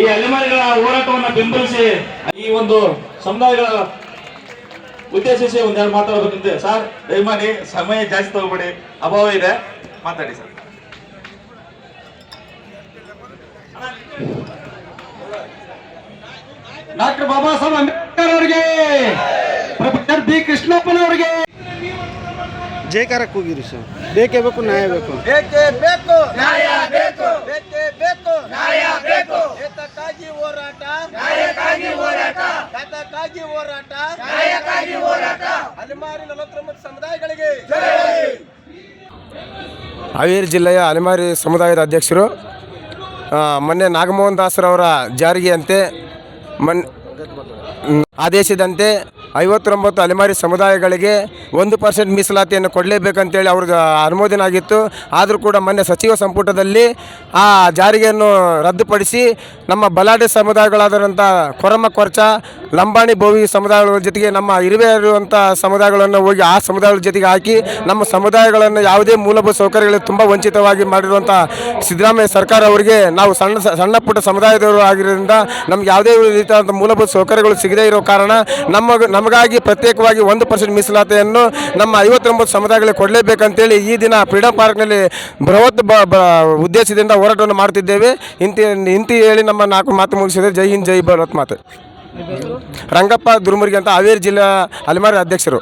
ಈ ಅಲೆಮಾರಿಗಳ ಹೋರಾಟವನ್ನ ಬೆಂಬಲಿಸಿ ಈ ಒಂದು ಸಮುದಾಯಗಳ ಉದ್ದೇಶಿಸಿ ಒಂದೆರಡು ಮಾತಾಡಬೇಕಂತೆ. ಸರ್ ದಯಮಾಡಿ ಸಮಯ ಜಾಸ್ತಿ ತಗೋಬೇಡಿ. ಅಭಾವ ಇದೆ. ಮಾತಾಡಿ ಸರ್. ಡಾಕ್ಟರ್ ಬಾಬಾ ಸಾಹೇಬ್ ಅಂಬೇಡ್ಕರ್ ಅವರಿಗೆ ಪ್ರೊಫೆಸರ್ ಬಿ ಕೃಷ್ಣಪ್ಪನವರಿಗೆ ಜಯಕಾರ ಕೂಗಿರಿ ಸರ್. ಬೇಕೇ ಬೇಕು ನ್ಯಾಯ ಬೇಕು. ಬೇಕೇ ಬೇಕು. ನ್ಯಾಯ ಬೇಕು ಬೇಕೇ ಬೇಕು ನ್ಯಾಯ ಬೇಕು ಏತಕ್ಕಾಗಿ ಹೋರಾಟ ನ್ಯಾಯಕ್ಕಾಗಿ ಹೋರಾಟ ಏತಕ್ಕಾಗಿ ಹೋರಾಟ. ನ್ಯಾಯಕ್ಕಾಗಿ ಹೋರಾಟ. ಅಲೆಮಾರಿ ನಲವತ್ತೊಂಬತ್ತು ಸಮುದಾಯಗಳಿಗೆ. ಹಾವೇರಿ ಜಿಲ್ಲೆಯ ಅಲೆಮಾರಿ ಸಮುದಾಯದ ಅಧ್ಯಕ್ಷರು ಮೊನ್ನೆ ನಾಗಮೋಹನ್ ದಾಸರವರ ಜಾರಿಗೆಯಂತೆ ಮನ್ ಆದೇಶದಂತೆ ಐವತ್ತೊಂಬತ್ತು ಅಲೆಮಾರಿ ಸಮುದಾಯಗಳಿಗೆ ಒಂದು ಪರ್ಸೆಂಟ್ ಮೀಸಲಾತಿಯನ್ನು ಕೊಡಲೇಬೇಕಂತೇಳಿ ಅವ್ರದ್ದು ಅನುಮೋದನೆ ಆಗಿತ್ತು. ಆದರೂ ಕೂಡ ಮೊನ್ನೆ ಸಚಿವ ಸಂಪುಟದಲ್ಲಿ ಆ ಜಾರಿಗೆಯನ್ನು ರದ್ದುಪಡಿಸಿ ನಮ್ಮ ಬಲಾಢ್ಯ ಸಮುದಾಯಗಳಾದಂಥ ಕೊರಮ ಕೊರ್ಚ, ಲಂಬಾಣಿ ಭೋವಿ ಸಮುದಾಯಗಳ ಜೊತೆಗೆ ನಮ್ಮ ಇರುವೆ ಇರುವಂಥ ಸಮುದಾಯಗಳನ್ನು ಹೋಗಿ ಆ ಸಮುದಾಯಗಳ ಜೊತೆಗೆ ಹಾಕಿ ನಮ್ಮ ಸಮುದಾಯಗಳನ್ನು ಯಾವುದೇ ಮೂಲಭೂತ ಸೌಕರ್ಯಗಳು ತುಂಬ ವಂಚಿತವಾಗಿ ಮಾಡಿರುವಂಥ ಸಿದ್ದರಾಮಯ್ಯ ಸರ್ಕಾರ ಅವರಿಗೆ ನಾವು ಸಣ್ಣ ಸಣ್ಣ ಪುಟ್ಟ ಸಮುದಾಯದವರು ಆಗಿರೋದ್ರಿಂದ ನಮ್ಗೆ ಯಾವುದೇ ರೀತಿಯಾದಂಥ ಮೂಲಭೂತ ಸೌಕರ್ಯಗಳು ಸಿಗದೇ ಇರೋ ಕಾರಣ ನಮ್ಮ ನಮ್ಮ ನಮಗಾಗಿ ಪ್ರತ್ಯೇಕವಾಗಿ ಒಂದು ಪರ್ಸೆಂಟ್ ಮೀಸಲಾತಿಯನ್ನು ನಮ್ಮ ಐವತ್ತೊಂಬತ್ತು ಸಮುದಾಯಗಳಿಗೆ ಕೊಡಲೇಬೇಕಂತೇಳಿ ಈ ದಿನ ಫ್ರೀಡಮ್ ಪಾರ್ಕ್ನಲ್ಲಿ ಬೃಹತ್ ಬ ಬ ಉದ್ದೇಶದಿಂದ ಹೋರಾಟವನ್ನು ಮಾಡ್ತಿದ್ದೇವೆ ಇಂತಿ ಇಂತಿ ಹೇಳಿ ನಮ್ಮ ನಾಲ್ಕು ಮಾತು ಮುಗಿಸಿದರೆ ಜೈ ಹಿಂದ್, ಜೈ ಭಾರತ್ ಮಾತು. ರಂಗಪ್ಪ ದುರ್ಮುರ್ಗಿ ಅಂತ ಹಾವೇರಿ ಜಿಲ್ಲಾ ಅಲೆಮಾರಿ ಅಧ್ಯಕ್ಷರು.